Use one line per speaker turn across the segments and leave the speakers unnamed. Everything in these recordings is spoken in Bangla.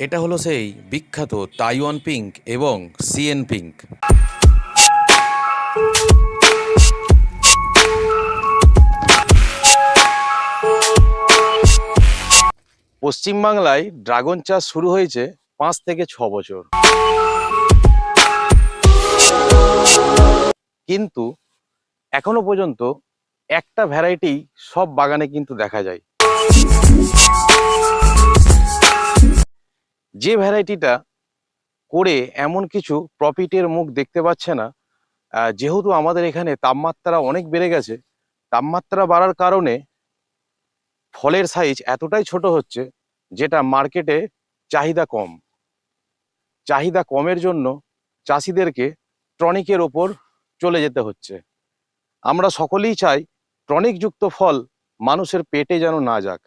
এটা হলো সেই বিখ্যাত তাইওয়ান পিঙ্ক এবং সিএন পিঙ্ক। পশ্চিমবাংলায় ড্রাগন চাষ শুরু হয়েছে পাঁচ থেকে ছ বছর। কিন্তু এখনও পর্যন্ত একটা ভ্যারাইটি সব বাগানে কিন্তু দেখা যায়। যে ভ্যারাইটিটা করে এমন কিছু প্রফিটের মুখ দেখতে পাচ্ছে না যেহেতু আমাদের এখানে তাপমাত্রা অনেক বেড়ে গেছে, তাপমাত্রা বাড়ার কারণে ফলের সাইজ এতটাই ছোট হচ্ছে যেটা মার্কেটে চাহিদা কম। চাহিদা কমের জন্য চাষিদেরকে ট্রনিকের ওপর চলে যেতে হচ্ছে। আমরা সকলেই চাই টনিকযুক্ত ফল মানুষের পেটে যেন না যাক।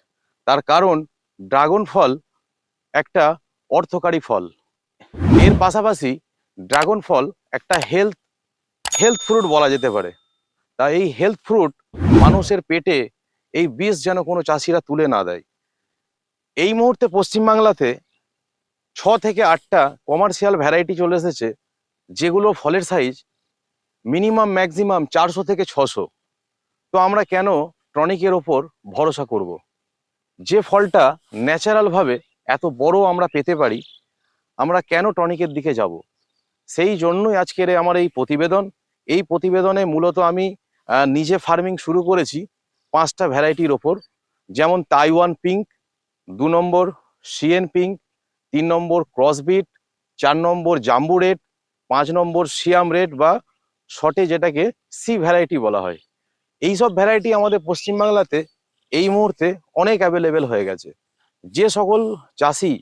তার কারণ ড্রাগন ফল একটা অর্থকারী ফল। এর পাশাপাশি ড্রাগন ফল একটা হেলথ হেলথ ফ্রুট বলা যেতে পারে। তা এই হেলথ ফ্রুট মানুষের পেটে এই বিষ যেন কোনো চাষিরা তুলে না দেয়। এই মুহূর্তে পশ্চিমবাংলাতে ছ থেকে আটটা কমার্শিয়াল ভ্যারাইটি চলে এসেছে, যেগুলো ফলের সাইজ মিনিমাম ম্যাক্সিমাম চারশো থেকে ছশো। তো আমরা কেন টনিকের ওপর ভরসা করব। যে ফলটা ন্যাচারালভাবে এত বড় আমরা পেতে পারি, আমরা কেন টনিকের দিকে যাব? সেই জন্যই আজকের আমার এই প্রতিবেদন। এই প্রতিবেদনে মূলত আমি নিজে ফার্মিং শুরু করেছি পাঁচটা ভ্যারাইটির ওপর। যেমন তাইওয়ান পিঙ্ক দু নম্বর সিএন পিঙ্ক তিন নম্বর ক্রসবিট চার নম্বর জাম্বু রেড পাঁচ নম্বর সিয়াম রেড বা শর্টে যেটাকে সি ভ্যারাইটি বলা হয়। এই সব ভ্যারাইটি আমাদের পশ্চিমবাংলাতে এই মুহূর্তে অনেক অ্যাভেলেবেল হয়ে গেছে। যে সকল চাষি,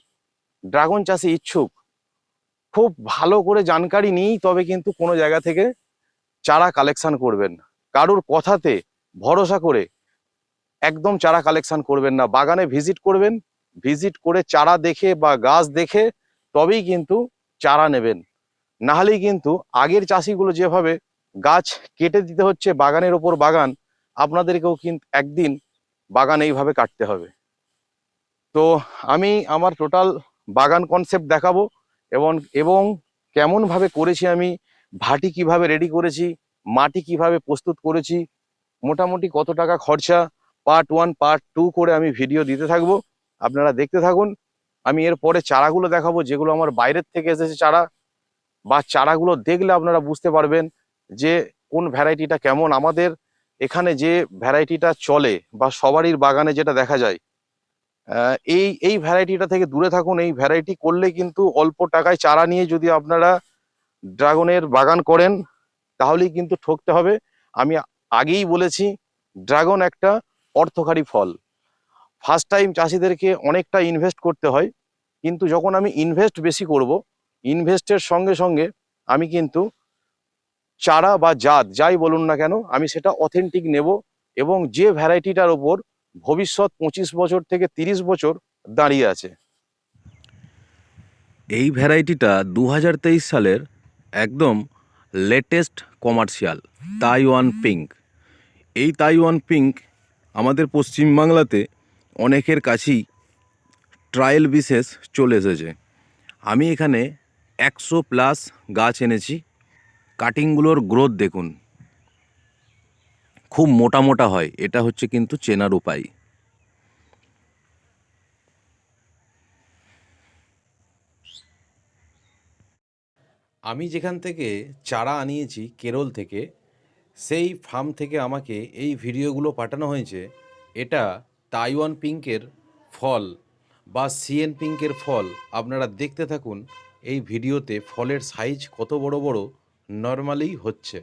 ড্রাগন চাষি ইচ্ছুক, খুব ভালো করে জানকারি নিয়েই তবে কিন্তু কোনো জায়গা থেকে চারা কালেকশান করবেন কারুর কথাতে ভরসা করে একদম চারা কালেকশান করবেন না। বাগানে ভিজিট করবেন ভিজিট করে চারা দেখে বা গাছ দেখে তবেই কিন্তু চারা নেবেন। নাহলেই কিন্তু আগের চাষিগুলো যেভাবে গাছ কেটে দিতে হচ্ছে বাগানের ওপর বাগান, আপনাদেরকেও কিন্তু একদিন বাগান এইভাবে কাটতে হবে। তো আমি আমার টোটাল বাগান কনসেপ্ট দেখাবো এবং এবং কেমনভাবে করেছি আমি, ভাটি কীভাবে রেডি করেছি, মাটি কীভাবে প্রস্তুত করেছি, মোটামুটি কত টাকা খরচা পার্ট ওয়ান পার্ট টু করে আমি ভিডিও দিতে থাকব, আপনারা দেখতে থাকুন। আমি এরপরে চারাগুলো দেখাবো, যেগুলো আমার বাইরের থেকে এসেছে চারা, বা চারাগুলো দেখলে আপনারা বুঝতে পারবেন যে কোন ভ্যারাইটিটা কেমন আমাদের, এখানে যে ভ্যারাইটিটা চলে, বা সবারই বাগানে যেটা দেখা যায়। এই এই ভ্যারাইটিটা থেকে দূরে থাকুন। এই ভ্যারাইটি করলে কিন্তু অল্প টাকায় চারা নিয়ে যদি আপনারা ড্রাগনের বাগান করেন, তাহলেই কিন্তু ঠকতে হবে। আমি আগেই বলেছি, ড্রাগন একটা অর্থকারী ফল। ফার্স্ট টাইম চাষিদেরকে অনেকটা ইনভেস্ট করতে হয়, কিন্তু যখন আমি ইনভেস্ট বেশি করব ইনভেস্টের সঙ্গে সঙ্গে আমি কিন্তু চারা বা জাত, যাই বলুন না কেন, আমি সেটা অথেন্টিক নেব এবং যে ভ্যারাইটিটার ওপর ভবিষ্যৎ পঁচিশ বছর থেকে তিরিশ বছর দাঁড়িয়ে আছে।
এই ভ্যারাইটিটা দু হাজার তেইশ সালের একদম লেটেস্ট কমার্শিয়াল, তাইওয়ান পিঙ্ক। এই তাইওয়ান পিঙ্ক আমাদের পশ্চিমবাংলাতে অনেকের কাছেই ট্রায়াল বিশেষ চলে এসেছে। আমি এখানে একশো প্লাস গাছ এনেছি। কাটিংগুলোর গ্রোথ দেখুন। খুব মোটা মোটা হয়, এটা হচ্ছে কিন্তু চেনার উপায়।
আমি যেখান থেকে চারা আনিয়েছি কেরল থেকে, সেই ফার্ম থেকে আমাকে এই ভিডিওগুলো পাঠানো হয়েছে। এটা তাইওয়ান পিঙ্কের ফল বা সিএন পিঙ্কের ফল, আপনারা দেখতে থাকুন, এই ভিডিওতে ফলের সাইজ কত বড় বড় নর্মালি হচ্ছে।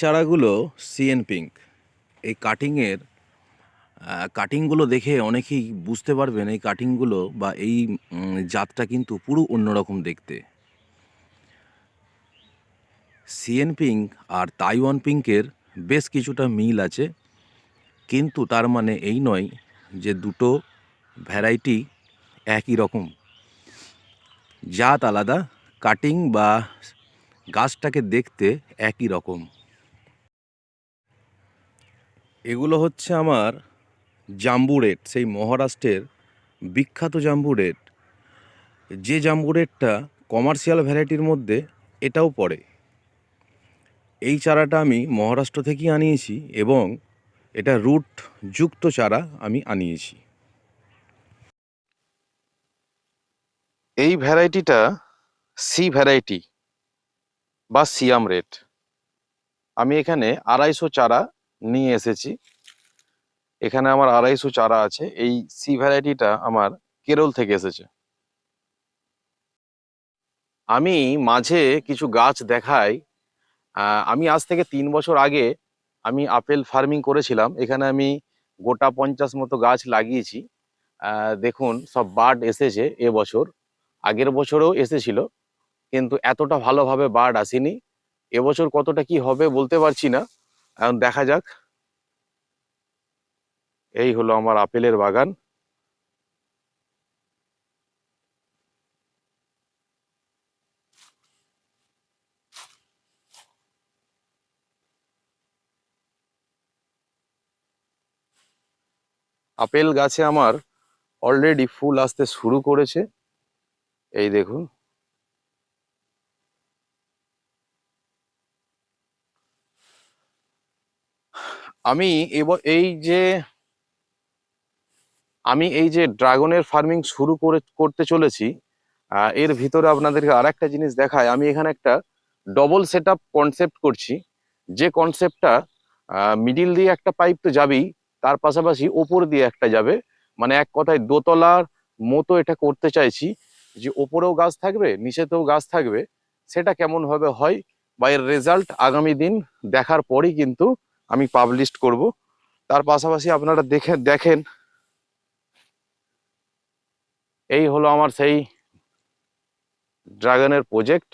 চারাগুলো সিএন পিঙ্ক। এই কাটিংয়ের কাটিংগুলো দেখে অনেকেই বুঝতে পারবেন এই কাটিংগুলো বা এই জাতটা কিন্তু পুরো অন্যরকম দেখতে। সিএন পিঙ্ক আর তাইওয়ান পিঙ্কের বেশ কিছুটা মিল আছে, কিন্তু তার মানে এই নয় যে দুটো ভ্যারাইটি একই রকম। জাত আলাদা, কাটিং বা গাছটাকে দেখতে একই রকম। এগুলো হচ্ছে আমার জাম্বু রেট, সেই মহারাষ্ট্রের বিখ্যাত জাম্বু রেট। যে জাম্বু রেটটা কমার্শিয়াল ভ্যারাইটির মধ্যে এটাও পড়ে। এই চারাটা আমি মহারাষ্ট্র থেকেই আনিয়েছি এবং এটা রুট যুক্ত চারা আমি আনিয়েছি।
এই ভ্যারাইটিটা সি ভ্যারাইটি বা সিয়াম রেট আমি এখানে আড়াইশো চারা নিয়ে এসেছি। এখানে আমার আড়াইশো চারা আছে। এই সি ভ্যারাইটিটা আমার কেরল থেকে এসেছে। আমি মাঝে কিছু গাছ দেখাই। আমি আজ থেকে তিন বছর আগে আমি আপেল ফার্মিং করেছিলাম। এখানে আমি গোটা পঞ্চাশ মতো গাছ লাগিয়েছি। দেখুন, সব বার্ড এসেছে এবছর আগের বছরেও এসেছিল, কিন্তু এতটা ভালোভাবে বার্ড আসেনি। এবছর কতটা কি হবে বলতে পারছি না। এখন দেখা যাক। এই হলো আমার আপেলের বাগান। আপেল গাছে আমার অলরেডি ফুল আসতে শুরু করেছে। এই দেখুন। আমি এই যে, আমি এই যে ড্রাগনের ফার্মিং শুরু করে, করতে চলেছি এর ভিতরে আপনাদেরকে আরেকটা জিনিস দেখায়। আমি এখানে একটা ডবল সেট কনসেপ্ট করছি। যে কনসেপ্টটা মিডিল দিয়ে একটা পাইপ তো যাবেই, তার পাশাপাশি ওপর দিয়ে একটা যাবে। মানে এক কথায় দোতলার মতো এটা করতে চাইছি যে ওপরেও গাছ থাকবে, নিচেতেও গাছ থাকবে। সেটা কেমন ভাবে হয় বা এর রেজাল্ট আগামী দিন দেখার পরই কিন্তু আমি পাবলিশ করব। তার পাশাপাশি আপনারা দেখে দেখেন। এই হলো আমার সেই ড্রাগনের প্রজেক্ট